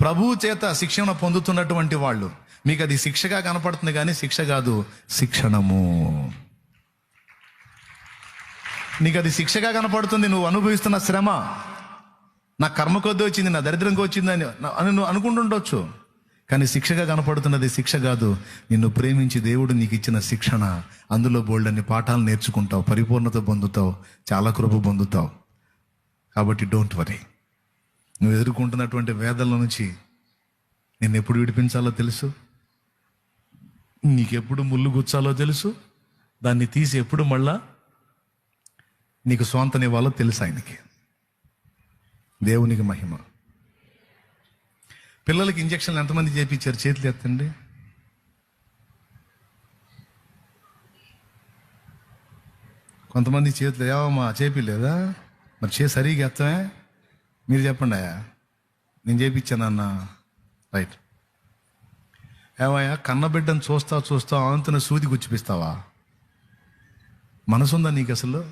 ప్రభువు చేత శిక్షణ పొందుతున్నటువంటి వాళ్ళు. మీకు అది శిక్షగా కనపడుతుంది కానీ శిక్ష కాదు శిక్షణము. నీకు అది శిక్షగా కనపడుతుంది నువ్వు అనుభవిస్తున్న శ్రమ. నా కర్మ కొద్ది వచ్చింది నా దరిద్రంగా వచ్చింది అని అని నువ్వు అనుకుంటుండొచ్చు. కానీ శిక్షగా కనపడుతున్నది శిక్ష కాదు. నిన్ను ప్రేమించి దేవుడు నీకు ఇచ్చిన శిక్షణ. అందులో బోల్డన్ని పాఠాలు నేర్చుకుంటావు పరిపూర్ణత పొందుతావు చాలా కృప పొందుతావు. కాబట్టి డోంట్ వరీ నువ్వు ఎదుర్కొంటున్నటువంటి వేదల నుంచి నేను ఎప్పుడు విడిపించాలో తెలుసు? నీకెప్పుడు ముళ్ళు గుచ్చాలో తెలుసు? దాన్ని తీసి ఎప్పుడు మళ్ళా నీకు స్వాంతనివ్వాలో తెలుసు ఆయనకి. దేవునికి మహిమ. పిల్లలకి ఇంజక్షన్లు ఎంతమంది చేపించారు? చేతులు ఎత్తండి. కొంతమంది చేతులు ఏవమ్మా చేపిలేదా మరి చే సరిగా ఎత్తమే మీరు చెప్పండి అయ్యా. నేను చేపించానన్న రైట్. ఏమయ్యా కన్నబిడ్డను చూస్తా చూస్తా అంతన సూది గుచ్చిపిస్తావా? మనసుందా నీకు అసలు?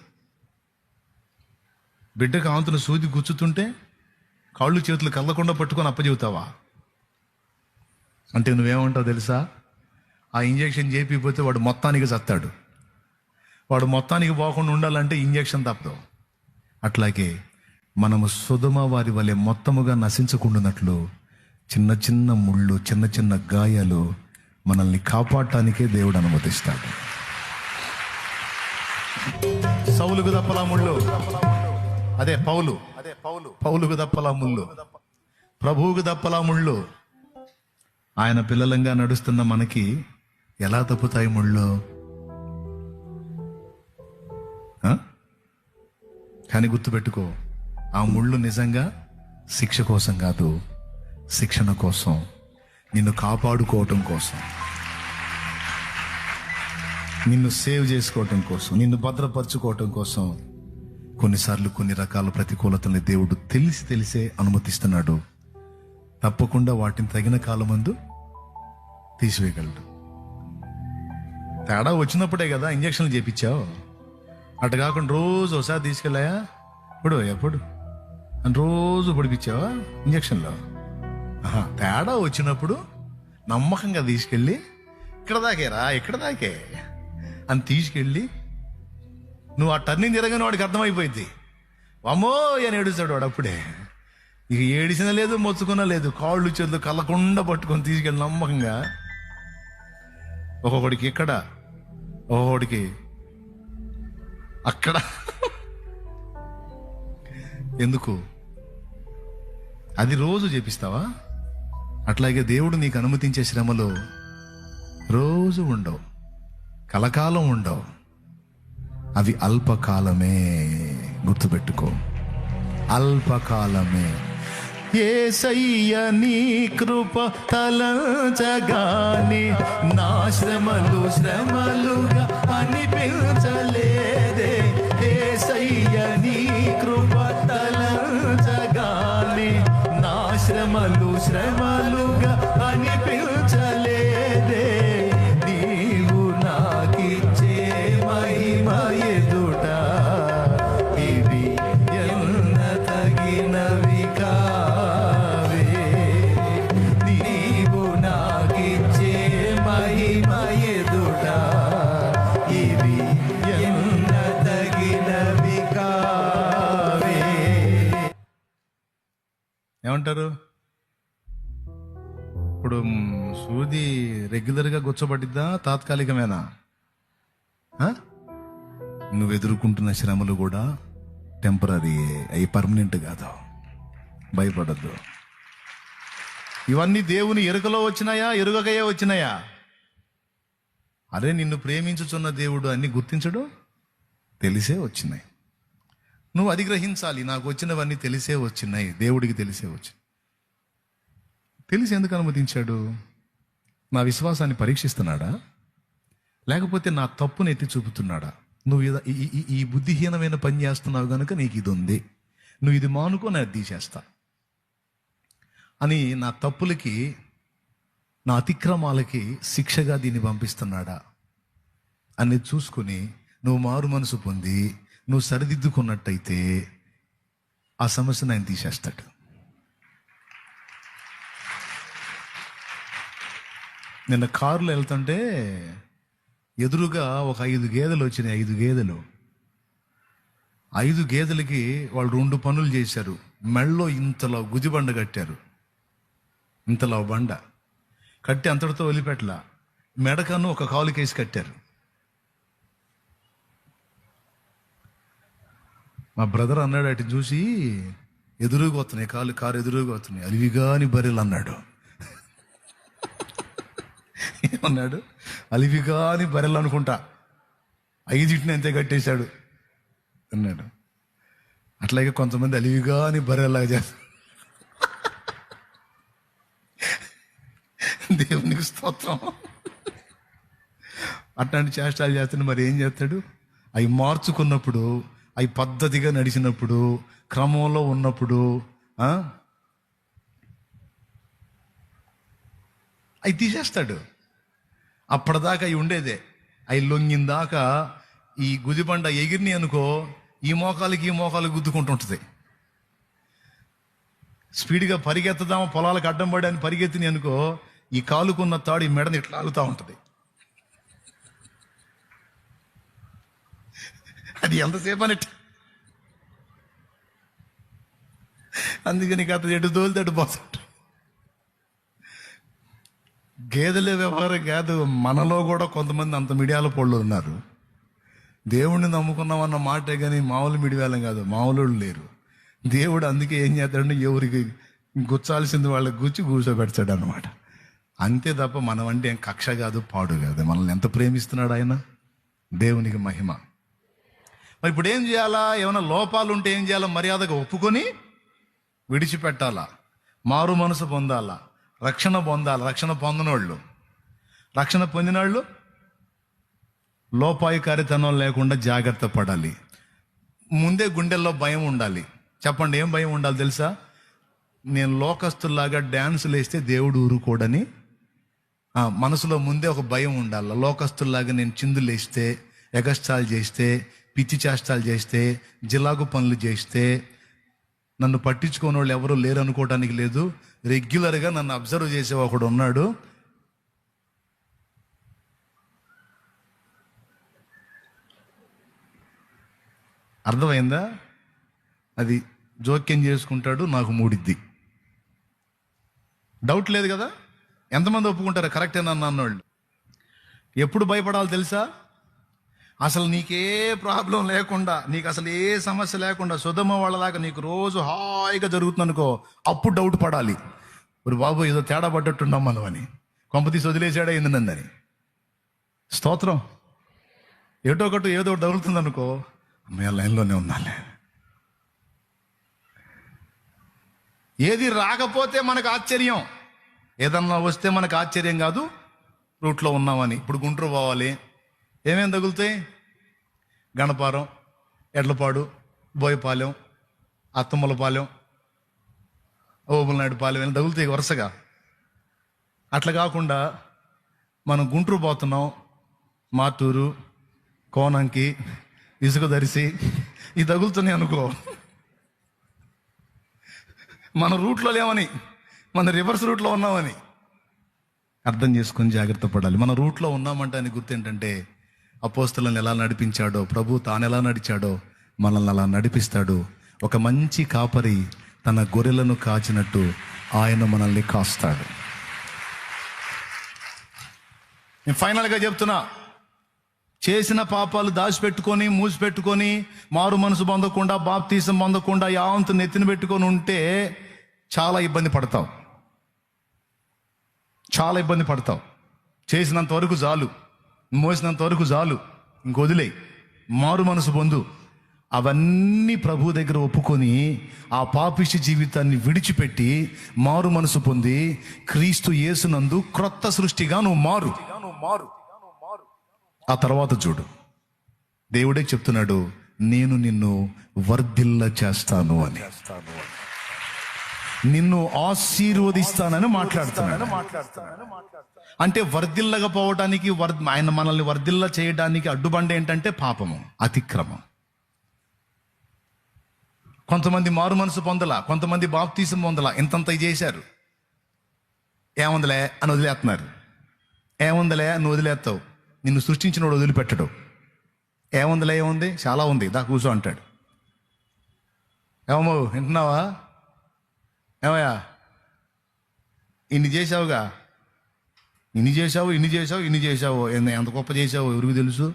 బిడ్డకు ఆవంతున సూది గుచ్చుతుంటే కాళ్ళు చేతులు కళ్ళకుండా పట్టుకొని అప్పచెబుతావా? అంటే నువ్వేమంటావు తెలుసా? ఆ ఇంజెక్షన్ చేపిపోతే వాడు మొత్తానికి చస్తాడు. వాడు మొత్తానికి పోకుండా ఉండాలంటే ఇంజెక్షన్ తప్పదు. అట్లాగే మనము సుధమ వారి వలె మొత్తముగా నశించకుండానట్లు చిన్న చిన్న ముళ్ళు చిన్న చిన్న గాయాలు మనల్ని కాపాడటానికే దేవుడు అనుమతిస్తాడు. సౌలుకు దప్పలా ముళ్ళు. అదే పౌలు. అదే పౌలు పౌలుకు దప్పలా ముళ్ళు. ప్రభువుకు దప్పలా ముళ్ళు. ఆయన పిల్లలంగా నడుస్తున్న మనకి ఎలా తప్పుతాయి ముళ్ళు? కానీ గుర్తుపెట్టుకో. ఆ ముళ్ళు నిజంగా శిక్ష కోసం కాదు శిక్షణ కోసం నిన్ను కాపాడుకోవటం కోసం నిన్ను సేవ్ చేసుకోవటం కోసం నిన్ను భద్రపరచుకోవటం కోసం కొన్నిసార్లు కొన్ని రకాల ప్రతికూలతల్ని దేవుడు తెలిసి తెలిసే అనుమతిస్తున్నాడు. తప్పకుండా వాటిని తగిన కాలమందు తీసివేయగలడు. తేడా వచ్చినప్పుడే కదా ఇంజక్షన్లు చేపించావు. అటు కాకుండా రోజు ఒకసారి తీసుకెళ్ళాయా? ఇప్పుడు ఎప్పుడు? రోజు పొడిపించావా? ఇంజక్షన్లో? ఆహా, తేడా వచ్చినప్పుడు నమ్మకంగా తీసుకెళ్ళి ఇక్కడ దాకేరా ఇక్కడ దాకే అని తీసుకెళ్ళి నువ్వు ఆ టర్నింగ్ తిరగని వాడికి అర్థమైపోయింది. అమ్మో అని ఏడుస్తాడు వాడు అప్పుడే. ఇక ఏడిసిన లేదు మొచ్చుకున్నా లేదు కాళ్ళు చేతులు కళ్ళకుండా పట్టుకొని తీసుకెళ్ళి నమ్మకంగా ఒక్కొక్కడికి ఇక్కడ ఒక్కొక్కడికి అక్కడ. ఎందుకు? అది రోజు చేపిస్తావా? అట్లాగే దేవుడు నీకు అనుమతించే శ్రమలు రోజు ఉండవు. కలకాలం ఉండవు. అవి అల్పకాలమే గుర్తుపెట్టుకో. అల్పకాలమే. ఏసయ్య నీ కృప తలంచగానే నా శ్రమలు శ్రమలుగా అని శ్రమలు మ్, రెగ్యులర్గా గుచ్చబడిద్దా తాత్కాలికమేనా? ఆ? నువ్వు ఎదుర్కొంటున్న శ్రమలు కూడా టెంపరీ అవి పర్మనెంట్ కాదు. భయపడద్దు. ఇవన్నీ దేవుని ఎరుకలో వచ్చినాయా? ఎరుగకయే వచ్చినాయా? అరే నిన్ను ప్రేమించుచున్న దేవుడు అన్ని గుర్తించడు? తెలిసే వచ్చినాయి. నువ్వు అధిగ్రహించాలి నాకు వచ్చినవన్నీ తెలిసే వచ్చినాయి. దేవుడికి తెలిసే వచ్చి తెలిసి ఎందుకు అనుమతించాడు? నా విశ్వాసాన్ని పరీక్షిస్తున్నాడా? లేకపోతే నా తప్పును ఎత్తి చూపుతున్నాడా? నువ్వు ఈ- ఈ- బుద్ధిహీనమైన పని చేస్తున్నావు కనుక నీకు ఇది ఉంది నువ్వు ఇది మానుకో నేను తీసేస్తా. అని నా తప్పులకి నా అతిక్రమాలకి శిక్షగా దీన్ని పంపిస్తున్నాడా? అని చూసుకుని నువ్వు మారు మనసు పొంది నువ్వు సరిదిద్దుకున్నట్టయితే ఆ సమస్యను ఆయన తీసేస్తాడు. నిన్న కారులో వెళ్తుంటే ఎదురుగా ఒక ఐదు గేదెలు వచ్చినాయి ఐదు గేదెలు. ఐదు గేదెలకి వాళ్ళు రెండు పనులు చేశారు. మెళ్ళో ఇంతలో గుదిబండ కట్టారు. ఇంతలో బండ. కట్టి అంతటితో వదిలిపెట్టల. మెడకను ఒక కాలుకేసి కట్టారు. మా బ్రదర్ అన్నాడు అటు చూసి ఎదురుగా వస్తున్నాయి కాలు కారు ఎదురుగా వస్తున్నాయి. అలివిగాని బర్రెలు అన్నాడు. ఏమన్నాడు అలివిగాని బరెలు అనుకుంటా. ఐదింటిని అంతే కట్టేశాడు. అన్నాడు. అట్లాగే కొంతమంది అలివిగాని బర్రెలాగా చేస్తారు దేవునికి స్తోత్రం. అట్లాంటి చేష్టాలు చేస్తాడు మరి ఏం చేస్తాడు? అవి మార్చుకున్నప్పుడు అవి పద్ధతిగా నడిచినప్పుడు క్రమంలో ఉన్నప్పుడు అవి తీసేస్తాడు. అప్పటిదాకా అవి ఉండేదే. అవి లొంగిన దాకా ఈ గుదిబండ ఎగిరిని అనుకో ఈ మోకాలకి ఈ మోకాలు గుద్దుకుంటుంటుంది. స్పీడ్గా పరిగెత్తదామా పొలాలకు అడ్డం పడి అని పరిగెత్తిని అనుకో ఈ కాలుకున్న తాడు ఈ మెడని ఇట్లా ఆగుతూ ఉంటుంది. అది ఎంతసేపు అని అందుకని కథ ఎటు తోలితే పోతాడు గేదెల వ్యవహారం కాదు మనలో కూడా కొంతమంది అంత మిడియాల పొళ్ళు ఉన్నారు. దేవుణ్ణి నమ్ముకున్నామన్న మాటే కానీ మామూలు మిడివేలం కాదు మామూలు లేరు. దేవుడు అందుకే ఏం చేస్తాడంటే ఎవరికి గుచ్చాల్సింది వాళ్ళకి గుచ్చి కూర్చోబెడతాడు అనమాట అంతే తప్ప మనం అంటే ఏం కక్ష కాదు పాడు కాదు. మనల్ని ఎంత ప్రేమిస్తున్నాడు ఆయన? దేవునికి మహిమ. మరి ఇప్పుడు ఏం చేయాలా? ఏమైనా లోపాలు ఉంటే ఏం చేయాలా? మర్యాదగా ఒప్పుకొని విడిచిపెట్టాలా? మారు మనసు పొందాలా? రక్షణ పొందాలి రక్షణ పొందనోళ్ళు. రక్షణ పొందినోళ్ళు లోపాయికారితనం లేకుండా జాగ్రత్త పడాలి. ముందే గుండెల్లో భయం ఉండాలి. చెప్పండి ఏం భయం ఉండాలి తెలుసా? నేను లోకస్తుల్లాగా డ్యాన్సులు వేస్తే దేవుడు ఊరుకోడని. మనసులో ముందే ఒక భయం ఉండాలి. లోకస్తుల్లాగా నేను చిందులు వేస్తే ఎగస్టాలు చేస్తే పిచ్చి చేష్టాలు చేస్తే జిలాగు పనులు చేస్తే నన్ను పట్టించుకోని వాళ్ళు ఎవరు లేరు అనుకోవడానికి లేదు. రెగ్యులర్గా నన్ను అబ్జర్వ్ చేసే ఒకడు ఉన్నాడు. అర్థమైందా? అది జోక్యం చేసుకుంటాడు నాకు మూడిద్ది. డౌట్ లేదు కదా? ఎంతమంది ఒప్పుకుంటారు? కరెక్టేనా నన్ను అన్నోళ్ళు. ఎప్పుడు భయపడాలి తెలుసా? అసలు నీకే ప్రాబ్లం లేకుండా నీకు అసలు ఏ సమస్య లేకుండా సుధమ వాళ్ళలాగా నీకు రోజు హాయిగా జరుగుతుంది అనుకో అప్పుడు డౌట్ పడాలి. మరి బాబు ఏదో తేడా పడ్డట్టున్నాం మనం అని. కొంపతీసి వదిలేసాడా ఏంది స్తోత్రం. ఏటో ఒకటి ఏదో ఒకటి తగులుతుంది అనుకో అమ్మాయి లైన్లోనే ఉన్నాలే ఏది రాకపోతే మనకు ఆశ్చర్యం. ఏదన్నా వస్తే మనకు ఆశ్చర్యం కాదు. రూట్లో ఉన్నామని. ఇప్పుడు గుంటూరు పోవాలి. ఏమేమి తగులుతాయి? గణపారం ఎడ్లపాడు బోయపాలెం అత్తమ్మలపాలెం ఓబులనాయుడు పాలెం ఏమైనా తగులుతాయి వరుసగా. అట్లా కాకుండా మనం గుంటూరు పోతున్నాం. మాటూరు కోనంకి ఇసుక దరిసి ఇది తగులుతున్నాయి అనుకో. మన రూట్లో లేవని మన రివర్స్ రూట్లో ఉన్నామని. అర్థం చేసుకొని జాగ్రత్త పడాలి. మన రూట్లో ఉన్నామంటే అని గుర్తు ఏంటంటే అపోస్తులను ఎలా నడిపించాడో ప్రభు తాను ఎలా నడిచాడో మనల్ని అలా నడిపిస్తాడు. ఒక మంచి కాపరి తన గొర్రెలను కాచినట్టు ఆయన మనల్ని కాస్తాడు. నేను ఫైనల్గా చెప్తున్నా చేసిన పాపాలు దాచిపెట్టుకొని మూసిపెట్టుకొని మారు మనసు పొందకుండా బాప్తీసం పొందకుండా యావంతు నెత్తిన పెట్టుకొని ఉంటే చాలా ఇబ్బంది పడతావు. చాలా ఇబ్బంది పడతావు. చేసినంత వరకు చాలు. మోసినంత వరకు చాలు. ఇంకొదిలే మారు మనసు పొందు. అవన్నీ ప్రభు దగ్గర ఒప్పుకొని ఆ పాపిష్టి జీవితాన్ని విడిచిపెట్టి మారు మనసు పొంది క్రీస్తు యేసునందు క్రొత్త సృష్టిగా నువ్వు మారు. ఆ తర్వాత చూడు. దేవుడే చెప్తున్నాడు నేను నిన్ను వర్ధిల్ల చేస్తాను అని. నిన్ను ఆశీర్వదిస్తానని మాట్లాడుతున్నాను అంటే వర్ధిల్లగా పోవడానికి వర్ ఆయన మనల్ని వర్ధిల్ల చేయడానికి అడ్డుబండ ఏంటంటే పాపము అతిక్రమం. కొంతమంది మారు మనసు పొందలా కొంతమంది బాప్తీసం పొందలా ఇంతంత చేశారు. ఏముందిలే అని వదిలేస్తున్నారు. ఏముందిలే అని వదిలేస్తావు. నిన్ను సృష్టించినోడు వదిలిపెట్టడు. ఏముందిలే ఏముంది? చాలా ఉంది. దా కూర్చో అంటాడు. ఏమో వింటున్నావా? ఏమయ్యా? ఇన్ని చేసావుగా ఇన్ని చేసావు ఇన్ని చేసావు ఇన్ని చేసావు ఎంత ఎంత గొప్ప చేసావు ఎవరికి తెలుసు?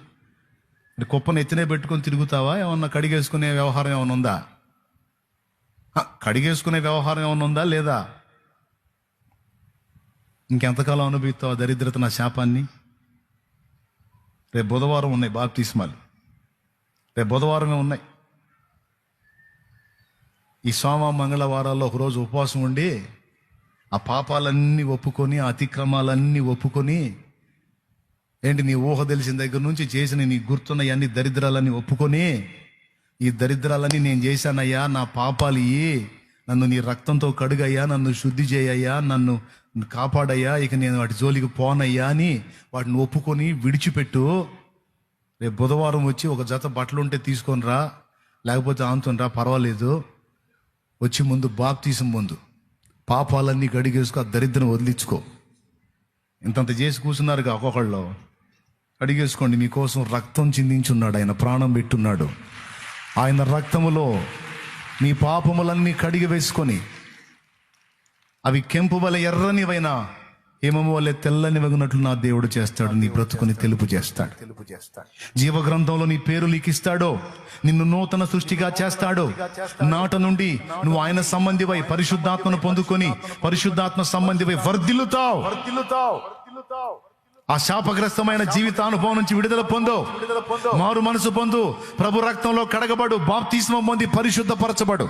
కుప్పను ఎత్తినే పెట్టుకొని తిరుగుతావా? ఏమన్నా కడిగేసుకునే వ్యవహారం ఏమైనా ఉందా? కడిగేసుకునే వ్యవహారం ఏమైనా ఉందా లేదా? ఇంకెంతకాలం అనుభవిస్తావు దరిద్రత నా శాపాన్ని? రేపు బుధవారం ఉన్నాయి బాప్తిస్మాలు. రేపు బుధవారమే ఉన్నాయి. ఈ సోమ మంగళవారాల్లో ఒకరోజు ఉపవాసం ఉండి ఆ పాపాలన్నీ ఒప్పుకొని ఆ అతిక్రమాలన్నీ ఒప్పుకొని ఏంటి నీ ఊహ తెలిసిన దగ్గర నుంచి చేసిన నీ గుర్తున్న అన్ని దరిద్రాలన్నీ ఒప్పుకొని ఈ దరిద్రాలన్నీ నేను చేశానయ్యా నా పాపాలు ఇయ్యి నన్ను నీ రక్తంతో కడుగయ్యా నన్ను శుద్ధి చేయయ్యా నన్ను కాపాడయ్యా ఇక నేను వాటి జోలికి పోనయ్యా అని వాటిని ఒప్పుకొని విడిచిపెట్టు. రేపు బుధవారం వచ్చి ఒక జత బట్టలు ఉంటే తీసుకొని రా లేకపోతే ఆంతుని రా పర్వాలేదు. వచ్చి ముందు బాప్తీసం ముందు పాపాలన్నీ కడిగేసుకో ఆ దరిద్రం వదిలించుకో. ఇంతంత చేసి కూర్చున్నారుగా ఒక్కొక్కళ్ళు. అడిగేసుకోండి మీకోసం రక్తం చిందించున్నాడు ఆయన ప్రాణం పెట్టున్నాడు. ఆయన రక్తములో మీ పాపములన్నీ కడిగి వేసుకొని అవి కెంపు వలె ఎర్రనివైనా హిమము వలె తెల్లని వగినట్లు నా దేవుడు చేస్తాడు నీ బ్రతుకుని తెలుపు చేస్తాడు. తెలుపు చేస్తాడు జీవ గ్రంథంలో నీ పేరు లిఖిస్తాడో నిన్ను నూతన సృష్టిగా చేస్తాడో. నాట నుండి నువ్వు ఆయన సంబంధివై పరిశుద్ధాత్మను పొందుకొని పరిశుద్ధాత్మ సంబంధివై వర్ధిల్లుతావు. ఆ శాపగ్రస్తమైన జీవితానుభవం నుంచి విడుదల పొందు. మారు మనసు పొందు. ప్రభు రక్తంలో కడగబడు. బాప్తిస్మం పొంది పరిశుద్ధపరచబడు.